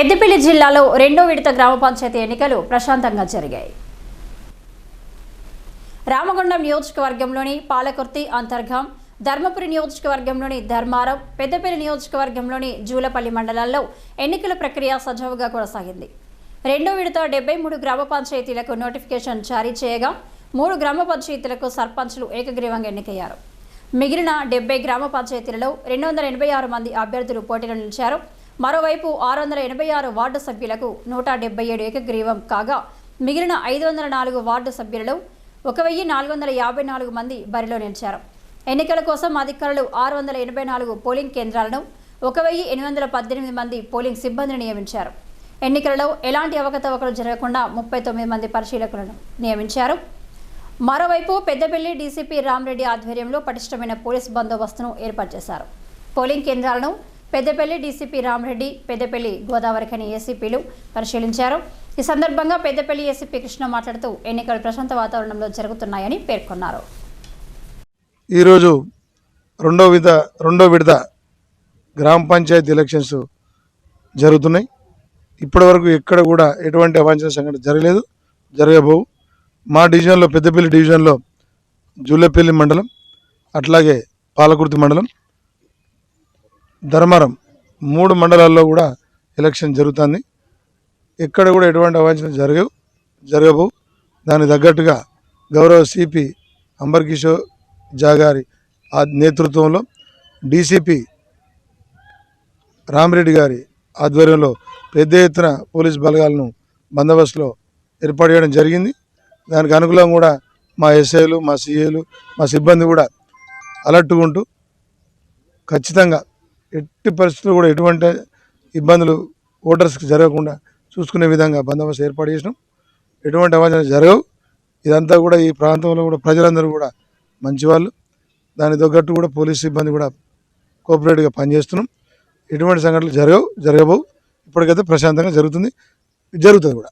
పెద్దపల్లి జిల్లాలో రెండో విడత గ్రామ పంచాయతీ ఎన్నికలు ప్రశాంతంగా జరిగాయి. రామగుండం నియోజకవర్గంలోని పాలకుర్తి అంతర్గం ధర్మపురి నియోజకవర్గంలోని ధర్మారం పెద్దపల్లి నియోజకవర్గంలోని జూలపల్లి మండలాల్లో ఎన్నికల ప్రక్రియ సజావుగా కొనసాగింది. రెండో విడత డెబ్బై మూడు గ్రామ పంచాయతీలకు నోటిఫికేషన్ జారీ చేయగా మూడు గ్రామ పంచాయతీలకు సర్పంచ్లు ఏకగ్రీవంగా ఎన్నికయ్యారు. మిగిలిన డెబ్బై గ్రామ పంచాయతీలలో రెండు వందల ఎనభై ఆరు మంది అభ్యర్థులు పోటీలో నిలిచారు. మరోవైపు ఆరు వందల ఎనభై ఆరు వార్డు సభ్యులకు నూట డెబ్బై ఏడు ఏకగ్రీవం కాగా మిగిలిన ఐదు వందల నాలుగు వార్డు సభ్యులలో ఒక వెయ్యి నాలుగు వందల యాభై నాలుగు మంది బరిలో నిలిచారు. ఎన్నికల కోసం అధికారులు ఆరు వందల ఎనభై నాలుగు పోలింగ్ కేంద్రాలను ఒక వెయ్యి ఎనిమిది వందల పద్దెనిమిది మంది పోలింగ్ సిబ్బందిని నియమించారు. ఎన్నికలలో ఎలాంటి అవకతవకలు జరగకుండా ముప్పై తొమ్మిది మంది పరిశీలకులను నియమించారు. మరోవైపు పెద్దపల్లి డీసీపీ రామరెడ్డి ఆధ్వర్యంలో పటిష్టమైన పోలీస్ బందోబస్తును ఏర్పాటు చేశారు. పోలింగ్ కేంద్రాలను పెద్దపల్లి డీసీపీ రామరెడ్డి పెద్దపల్లి గోదావరిఖని ఏసీపీలు పరిశీలించారు. ఈ సందర్భంగా పెద్దపల్లి ఏసీపీ కృష్ణ మాట్లాడుతూ ఎన్నికలు ప్రశాంత వాతావరణంలో జరుగుతున్నాయని పేర్కొన్నారు. ఈరోజు రెండో విధ రెండో విడత గ్రామ పంచాయతీ ఎలక్షన్స్ జరుగుతున్నాయి. ఇప్పటివరకు ఎక్కడ కూడా ఎటువంటి అవాంఛన సంఘటన జరగలేదు జరగబోవు. మా డివిజన్లో పెద్దపల్లి డివిజన్లో జూలపల్లి మండలం అట్లాగే పాలకుర్తి మండలం ధర్మారం మూడు మండలాల్లో కూడా ఎలక్షన్ జరుగుతుంది. ఎక్కడ కూడా ఎటువంటి అవాంఛనం జరగవు జరగవు. దానికి తగ్గట్టుగా గౌరవ సిపి అంబర్ కిషోర్ జాగారి ఆ నేతృత్వంలో డీసీపీ రామిరెడ్డి గారి ఆధ్వర్యంలో పెద్ద ఎత్తున పోలీస్ బలగాలను బందోబస్తులో ఏర్పాటు చేయడం జరిగింది. దానికి అనుకూలంగా కూడా మా ఎస్ఐలు మా సిఏలు మా సిబ్బంది కూడా అలర్ట్గా ఉంటూ ఖచ్చితంగా ఎట్టి పరిస్థితులు కూడా ఎటువంటి ఇబ్బందులు ఓటర్స్కి జరగకుండా చూసుకునే విధంగా బందోబస్తు ఏర్పాటు చేసినాం. ఎటువంటి అవాంఛన జరగవు. ఇదంతా కూడా ఈ ప్రాంతంలో కూడా ప్రజలందరూ కూడా మంచివాళ్ళు. దాని తగ్గట్టు కూడా పోలీస్ సిబ్బంది కూడా కోఆపరేటివ్గా పనిచేస్తున్నాం. ఎటువంటి సంఘటనలు జరగవు జరగబోవు. ఇప్పటికైతే ప్రశాంతంగా జరుగుతుంది. జరుగుతుంది కూడా.